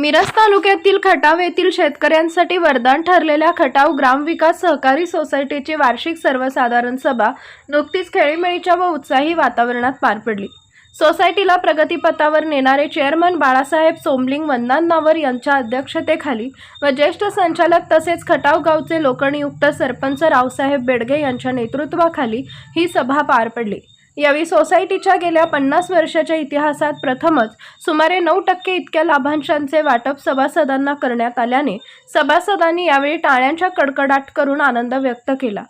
मिरज तालुक्यातील खटाव येथील शेतकऱ्यांसाठी वरदान ठरलेल्या खटाव ग्रामविकास सहकारी सोसायटीची वार्षिक सर्वसाधारण सभा नुकतीच खेळीमेळीच्या व उत्साही वातावरणात पार पडली. सोसायटीला प्रगतीपथावर नेणारे चेअरमन बाळासाहेब सोमलिंग वंदनावर यांच्या अध्यक्षतेखाली व ज्येष्ठ संचालक तसेच खटाव गावचे लोकनियुक्त सरपंच रावसाहेब बेडगे यांच्या नेतृत्वाखाली ही सभा पार पडली. यावेळी सोसायटीच्या गेल्या पन्नास वर्षाच्या इतिहासात प्रथमच सुमारे नऊ टक्के इतक्या लाभांशांचे वाटप सभासदांना करण्यात आल्याने सभासदांनी यावेळी टाळ्यांच्या कडकडाट करून आनंद व्यक्त केला.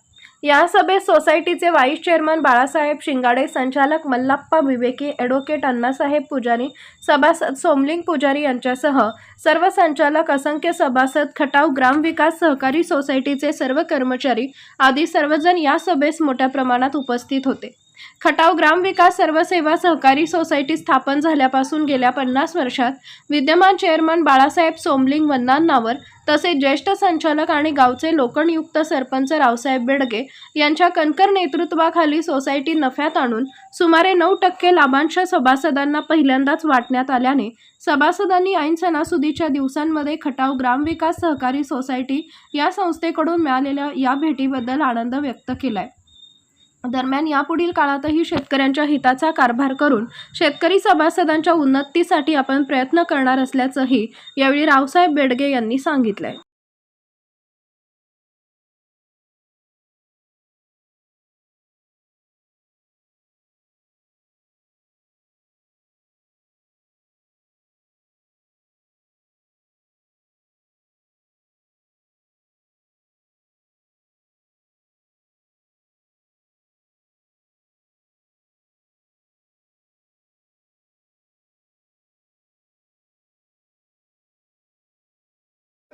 या सभेत सोसायटीचे व्हाईस चेअरमन बाळासाहेब शिंगाडे संचालक मल्लाप्पा विवेकी ॲडव्होकेट अण्णासाहेब पुजारी सभासद सोमलिंग पुजारी यांच्यासह सर्व संचालक असंख्य सभासद खटाव ग्रामविकास सहकारी सोसायटीचे सर्व कर्मचारी आदी सर्वजण या सभेस मोठ्या प्रमाणात उपस्थित होते. खटाव ग्रामविकास सर्वसेवा सहकारी सोसायटी स्थापन झाल्यापासून गेल्या पन्नास वर्षात विद्यमान चेअरमन बाळासाहेब सोमलिंग वन्नांनावर तसेच ज्येष्ठ संचालक आणि गावचे लोकनियुक्त सरपंच रावसाहेब बेडगे यांच्या कणकर नेतृत्वाखाली सोसायटी नफ्यात आणून सुमारे नऊ टक्के लाभांश सभासदांना पहिल्यांदाच वाटण्यात आल्याने सभासदांनी ऐन सणासुदीच्या दिवसांमध्ये खटाव ग्रामविकास सहकारी सोसायटी या संस्थेकडून मिळालेल्या या भेटीबद्दल आनंद व्यक्त केलाय. दरम्यान यापुढील काळातही शेतकऱ्यांच्या हिताचा कारभार करून शेतकरी सभासदांच्या उन्नतीसाठी आपण प्रयत्न करणार असल्याचंही यावेळी रावसाहेब बेडगे यांनी सांगितलंय.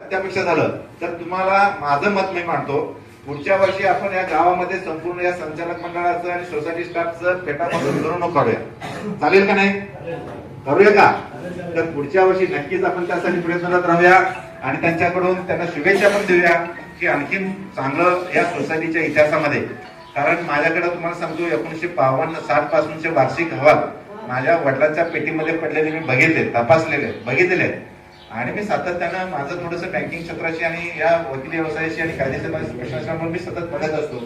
त्यापेक्षा झालं. तर तुम्हाला माझं मत मी मांडतो पुढच्या वर्षी आपण या गावामध्ये संपूर्ण या संचालक मंडळाचं आणि सोसायटी स्टाफचं फेटापासून मिरवणूक काढूया. चालेल का नाही? करूया का? तर पुढच्या वर्षी नक्कीच आपण त्यासाठी प्रयत्नरत राहूया आणि त्यांच्याकडून त्यांना शुभेच्छा पण देऊया की आणखीन चांगलं या सोसायटीच्या इतिहासामध्ये. कारण माझ्याकडे तुम्हाला सांगतो एकोणीशे बावन्न साठ पासूनचे वार्षिक अहवाल माझ्या वडिलांच्या पेटीमध्ये पडलेले मी बघितले तपासलेले बघितले आणि मी सातत्यानं माझं थोडंसं बँकिंग क्षेत्राशी आणि या वकिली व्यवसायाशी आणि कायदेशीर प्रश्न असल्यामुळे मी सतत बघत असतो.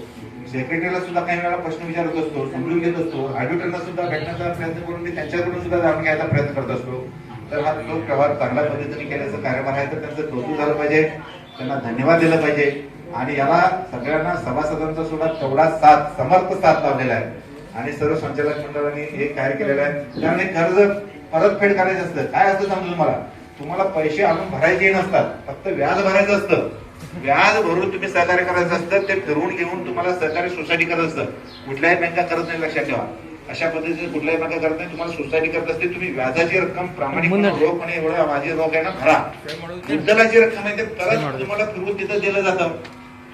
सेक्रेटरीला सुद्धा काही वेळा प्रश्न विचारत असतो समजून घेत असतो. ऑडिटरला सुद्धा भेटण्याचा प्रयत्न करून मी त्यांच्याकडून सुद्धा जाणून घ्यायचा प्रयत्न करत असतो. तर हा जो व्यवहार चांगल्या पद्धतीने केल्याचं कार्यभार आहे तर त्यांचं कौतुक झालं पाहिजे. त्यांना धन्यवाद दिला पाहिजे. आणि याला सगळ्यांना सभासदांचा सुद्धा तेवढा साथ समर्थ साथ लावलेला आहे. आणि सर्व संचालक मंडळाने हे कार्य केलेलं आहे. त्यामुळे कर्ज परतफेड करायचं असतं. काय असतं समजून मला तुम्हाला पैसे आणून भरायचे नसतात. फक्त व्याज भरायचं असतं. व्याज भरून तुम्ही सहकार्य करायचं असतं ते फिरवून घेऊन तुम्हाला सहकारी सोसायटी करत असतं. कुठल्याही बँका करत नाही लक्षात ठेवा. अशा पद्धतीने कुठल्याही बँका करत नाही तुम्हाला सोसायटी करत असते. तुम्ही व्याजाची रक्कम प्रामाणिकपणे रोखपणे एवढं माझी रोख आहे ना भरा. मुद्दलाची रक्कम आहे ते परत तुम्हाला फिरवून तिथं दिलं जातं.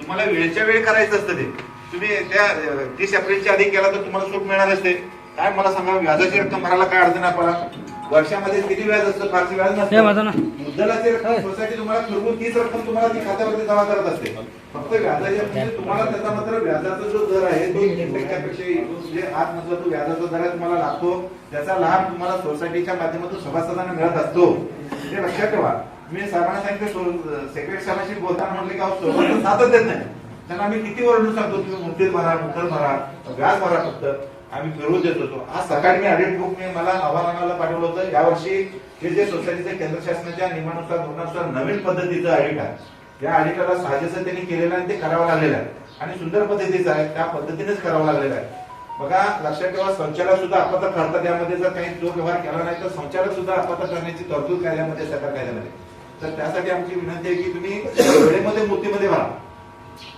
तुम्हाला वेळच्या वेळी करायचं असतं ते. तुम्ही त्या तीस एप्रिलच्या आधी केला तर तुम्हाला सूट मिळणार असते. काय मला सांगा व्याजाची रक्कम भरायला काय अडचण आहे आपल्याला? वर्षामध्ये किती व्याज असतं फारसे व्याज. नसतं. मुद्दलाची रक्कम सोसायटी तुम्हाला फिरवून तीच रक्कम तुम्हाला ती खात्यावरती जमा करत असते. फक्त व्याजाच्या म्हणजे तुम्हाला त्याचा मात्र व्याजाचा जो दर आहे तो टक्क्यापेक्षा म्हणजे आठ मधला जो व्याजाचा दर आहे तुम्हाला लागतो. त्याचा लाभ तुम्हाला सोसायटीच्या माध्यमातून सभासदांना मिळत असतो. हे लक्षात ठेवा. मी साहेबांना सांगितलं सेक्रेटरी साहेबांशी बोलताना म्हणले का देत नाही. त्यांना आम्ही किती ओरडून सांगतो तुम्ही मुद्दे भरा मुद्दल भरा व्याज भरा फक्त. आम्ही फिरवून देत होतो. आज सकाळी मी ऑडिट बुक मी मला आव्हानाला पाठवलं होतं यावर्षी हे जे सोसायटीचं केंद्र शासनाच्या नियमानुसार धोरणानुसार नवीन पद्धतीचं ऑडिट आहे. या ऑडिटरला साजेसं त्यांनी केलेलं आहे आणि ते करावं लागलेलं आहे. आणि सुंदर पद्धतीचं आहे त्या पद्धतीनेच करावं लागलेलं आहे. बघा लक्षात ठेवा संचालक सुद्धा आपत्ता करतात त्यामध्ये जर काही जो व्यवहार केला नाही तर संचालक सुद्धा आपत्ता करण्याची तरतूद कायद्यामध्ये सरकार कायद्यामध्ये तर त्यासाठी आमची विनंती आहे की तुम्ही वेळेमध्ये मूर्तीमध्ये व्हा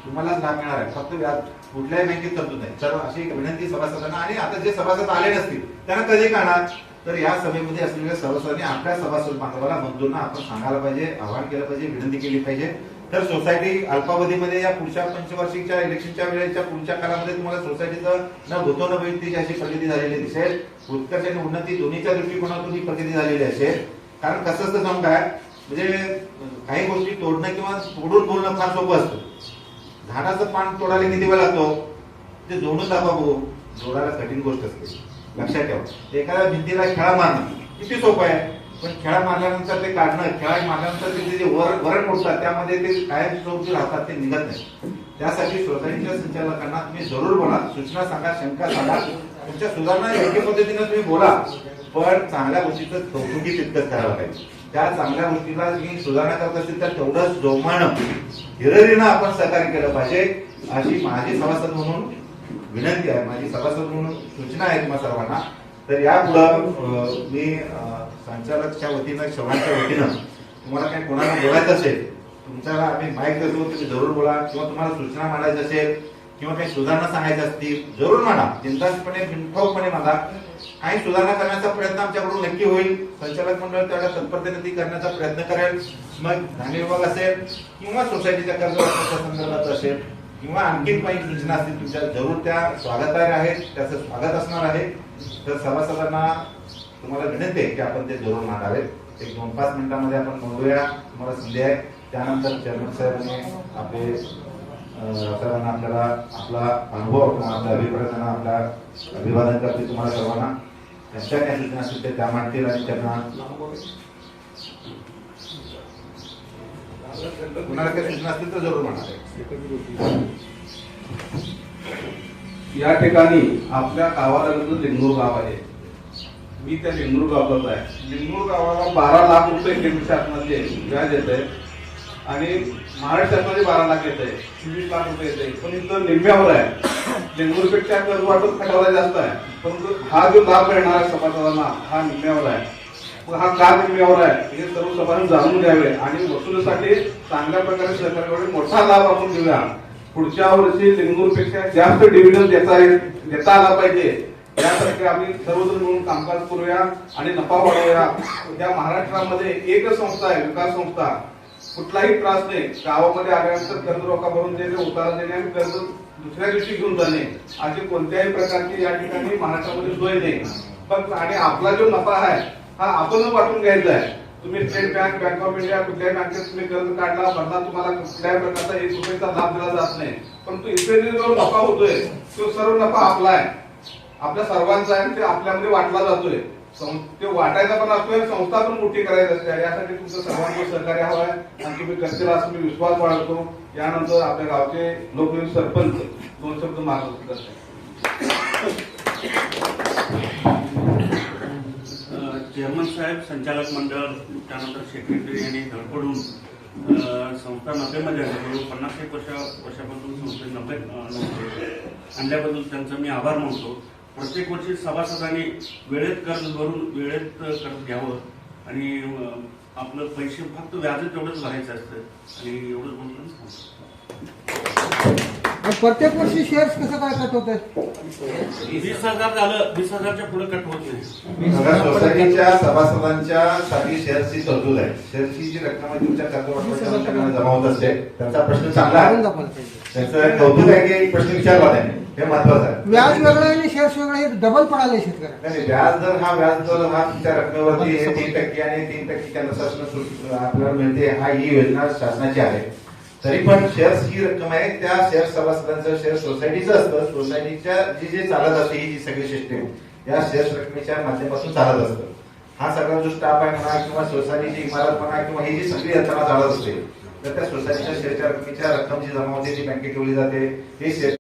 तुम्हाला लाभ मिळणार आहे. फक्त व्याज कुठल्याही बँकेत तरतूद नाही. तर अशी एक विनंती सभासदांना. आणि आता जे सभासद आले नसतील त्यांना कधी काढणार तर या सभेमध्ये असलेल्या सभासदांनी आपल्या सभासद बांधवाला बंधूंना आपण सांगायला पाहिजे आवाहन केलं पाहिजे विनंती केली पाहिजे. तर सोसायटी अल्पावधीमध्ये या पुढच्या पंचवार्षिकच्या इलेक्शनच्या वेळेच्या पुढच्या काळामध्ये तुम्हाला सोसायटीचं न भूतो न भविष्यची अशी प्रगती झालेली दिसेल. उत्कर्ष आणि उन्नती दोन्हीच्या दृष्टिकोनातून ही प्रगती झालेली असेल. कारण कसं असतं सांग काय म्हणजे काही गोष्टी तोडणं किंवा तोडून बोलणं फार सोपं असतं. झाडाचं पान तोडायला किती वेळ लागतो? ते जोडून दाखवा बघू जोडायला कठीण गोष्ट असते. लक्षात ठेवा. एखाद्या भिंतीला खेळा मारणं किती सोपं आहे. पण खेळा मारल्यानंतर ते काढणं खेळा मारल्यानंतर तिथे जे वर वरण उठतात त्यामध्ये ते कायम स्वरूपी राहतात ते निघत नाही. त्यासाठी सोसायटीच्या संचालकांना तुम्ही जरूर बोला. सूचना सांगा शंका सांगा. तुमच्या सुधारणा योग्य पद्धतीनं तुम्ही बोला. पण चांगल्या गोष्टीचं कौतुकी तितकंच करावं पाहिजे. त्या चांगल्या गोष्टीला मी सुधारणा करत असेल तर तेवढंच जोमानं हिररीनं आपण सहकार्य केलं पाहिजे. अशी माझी सभासद म्हणून विनंती आहे माझी सभासद म्हणून सूचना आहे तुम्हा सर्वांना. तर यापुढं अं, मी संचालकच्या वतीनं सर्वांच्या वतीनं तुम्हाला काही कोणाला बोलायचं असेल तुमच्याला आम्ही माहीत करतो तुम्ही जरूर बोला. किंवा तुम्हाला सूचना मांडायची असेल किंवा काही सुधारणा सांगायच्या असतील जरूर मांडा. चिंताचपणे बिनठोकपणे मांडा. काही सुधारणा करण्याचा प्रयत्न आमच्याकडून नक्की होईल. संचालक मंडळ त्याला तत्परतेने ती करण्याचा प्रयत्न करेल. मग धान्य विभाग असेल किंवा सोसायटीच्या कर्ज संदर्भात असेल किंवा आणखी काही सूचना असतील तुमच्या जरूर त्या स्वागतार्ह आहेत. त्याचं स्वागत असणार आहे. तर सभासदांना तुम्हाला विनंती आहे की आपण ते जरूर मांडावेत. एक दोन पाच मिनिटांमध्ये आपण बोलूया. तुम्हाला संधी आहे. त्यानंतर चेअरमन साहेबांनी आपले सर्वांना आपल्याला आपला अनुभव किंवा आपल्या अभिप्रायांना आपल्या अभिवादन करते तुम्हाला सर्वांना. त्यांच्या काही सूचना असतील ते त्या मांडतील आणि त्यांना कुणाला काही सूचना असतील तर जरूर म्हणाले या ठिकाणी आपल्या गावाला लिंगूर गाव आहे. मी त्या लिंगूर गावात आहे. लिंगूर गावाला बारा लाख रुपये केंद्र शासनाचे व्याज येत आहे आणि महाराष्ट्रामध्ये बारा लाख येत आहे चोवीस लाख रुपये येत आहे. पण इथं निम्म्यावर आहे. लिंगूरपेक्षा कर्ज वाटप खटावला जास्त आहे. परंतु हा जो लाभ मिळणार आहे सभासदांना हा निम्म्यावर आहे. हा का निम्म्यावर आहे? हे सर्व सभांनी जाणून घ्यावे. आणि वसुलीसाठी चांगल्या प्रकारे सरकारकडे मोठा लाभ आपण घेऊया. पुढच्या वर्षी लिंगूरपेक्षा जास्त डिव्हिडंड देता देता आला पाहिजे. यासारखे आम्ही सर्वजण मिळून कामकाज करूया आणि नफा वाढवूया. या महाराष्ट्रामध्ये एकच संस्था आहे विकास संस्था. कुठलाही त्रास नाही. गावामध्ये आल्यानंतर कर्ज रोखा भरून देणे उतारा देणे आणि कर्ज दुसऱ्या दिवशी घेऊन जाणे. अशी कोणत्याही प्रकारची या ठिकाणी महाराष्ट्रामध्ये सोय नाही. पण आणि आपला जो नफा आहे हा आपणच वाटून घ्यायचा आहे. तुम्ही State Bank bank of India कुठल्याही बँकेत तुम्ही कर्ज काढला भरला तुम्हाला कुठल्याही प्रकारचा एक रुपयाचा लाभ दिला जात नाही. परंतु इथे जो नफा होतोय तो सर्व नफा आपला आहे. आपल्या सर्वांचा आहे ते आपल्यामध्ये वाटला जातोय. ते वाटायचा पण असतोय संस्था पण मोठी करायची असते. यासाठी तुमचं सर्वांचं सहकार्य हवं आहे आणि तुम्ही करतील असं मी विश्वास बाळगतो. यानंतर आपल्या गावचे लोकप्रिय सरपंच दोन शब्द मागवत करतात चेअरमन साहेब संचालक मंडळ त्यानंतर सेक्रेटरी यांनी धडपडून संस्था नफेमध्ये आणल्याबरोबर म्हणजे पन्नास एक वर्षा वर्षापासून संस्थे नफे आणल्याबद्दल त्यांचा मी आभार मानतो. प्रत्येक वर्षी सभासदांनी वेळेत कर्ज भरून वेळेत कर्ज घ्यावं. आणि आपलं पैसे फक्त व्याज तेवढंच भरायचं असतं. आणि एवढंच बोलतो आणि प्रत्येक वर्षी शेअर्स कसं काय कट होत वीस हजार झालं वीस हजारच्या पुढे कट होत नाही. सोसायटीच्या सभासदांच्या साठी शेअर्सची तरतूद आहे. शेअर्सची जी रक्कम आहे तुमच्या कर्ज जमा होत असते. त्यांचा प्रश्न चांगला आहे. त्याचे. कौतुक आहे की प्रश्न विचारला त्यांनी. हे महत्वाचं आहे. व्याज वेगळं आहे आणि शेअर्स वेगळं हे डबल पडाले शेतकऱ्यांना नाही, व्याज दर हा व्याज दर हा तुमच्या रकमेवरती तीन टक्के आणि तीन टक्के शासन सूट- आपल्याला मिळते हा ही योजना शासनाची आहे. तरी पण शेअर्स ही रक्कम आहे त्या शेअर सभासदांचं शेअर सोसायटीचं असतं. सोसायटीच्या जी जे चालत असते ही जी सगळी सिस्टीम या शेअर्स रकमेच्या माध्यमातून चालत असतं. हा सगळा जो स्टाफ आहे म्हणा किंवा सोसायटीची इमारत म्हणा किंवा ही जी सगळी यंत्रणा चालत असते तर त्या सोसायटीच्या शेअरच्या रकमेच्या रक्कम जी जमा होते ती बँकेत ठेवली जाते. हे शेअर